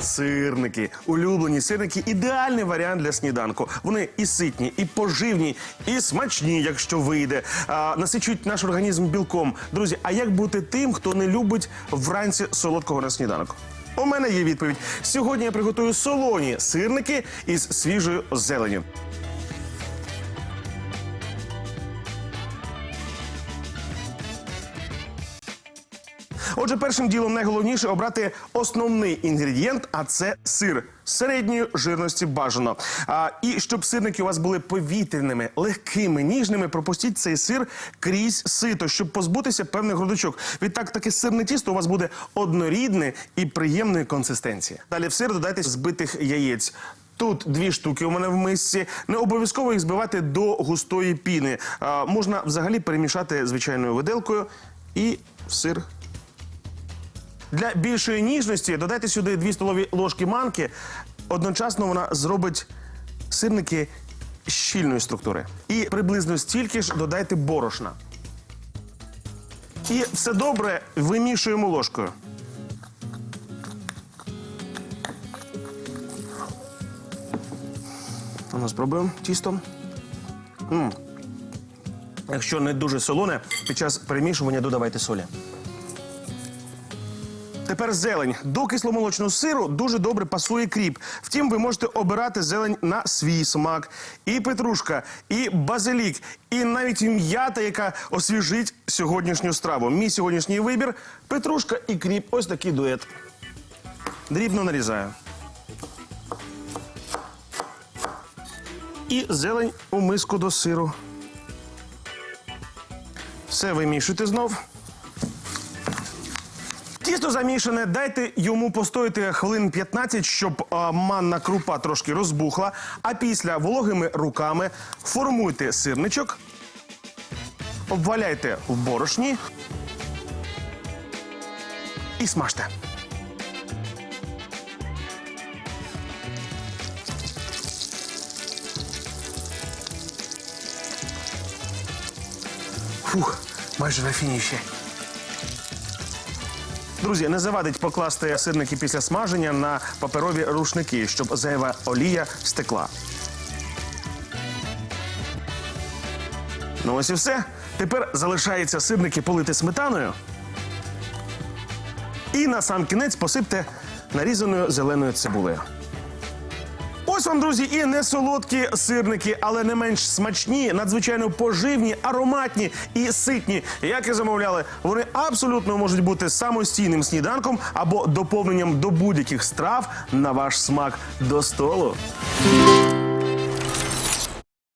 Сирники, улюблені сирники ідеальний варіант для сніданку. Вони і ситні, і поживні, і смачні, якщо вийде. А, насичують наш організм білком. Друзі, а як бути тим, хто не любить вранці солодкого на сніданок? У мене є відповідь. Сьогодні я приготую солоні сирники із свіжою зеленю. Отже, першим ділом найголовніше обрати основний інгредієнт, а це сир середньої жирності бажано. А, і щоб сирники у вас були повітряними, легкими, ніжними, пропустіть цей сир крізь сито, щоб позбутися певних грудочок. Відтак таке сирне тісто у вас буде однорідне і приємної консистенції. Далі в сир додайте збитих яєць. Тут дві штуки у мене в мисці. Не обов'язково їх збивати до густої піни. А, можна взагалі перемішати звичайною виделкою і в сир для більшої ніжності додайте сюди 2 столові ложки манки. Одночасно вона зробить сирники щільної структури. І приблизно стільки ж додайте борошна. І все добре вимішуємо ложкою. А ну, спробуємо тісто. М. Якщо не дуже солоне, під час перемішування додавайте солі. Тепер зелень. До кисломолочного сиру дуже добре пасує кріп. Втім, ви можете обирати зелень на свій смак. І петрушка, і базилік, і навіть м'ята, яка освіжить сьогоднішню страву. Мій сьогоднішній вибір петрушка і кріп. Ось такий дует. Дрібно нарізаю. І зелень у миску до сиру. Все вимішуйте знов. Тісто замішане, дайте йому постояти хвилин 15, щоб а, манна крупа трошки розбухла. А після вологими руками формуйте сирничок, обваляйте в борошні і смажте. Фух, майже на фініші. Друзі, не завадить покласти сирники після смаження на паперові рушники, щоб зайва олія стекла. Ну ось і все. Тепер залишається сирники полити сметаною. І на сам кінець посипте нарізаною зеленою цибулею. Вам, друзі, і не солодкі сирники, але не менш смачні, надзвичайно поживні, ароматні і ситні. Як і замовляли, вони абсолютно можуть бути самостійним сніданком або доповненням до будь-яких страв на ваш смак до столу.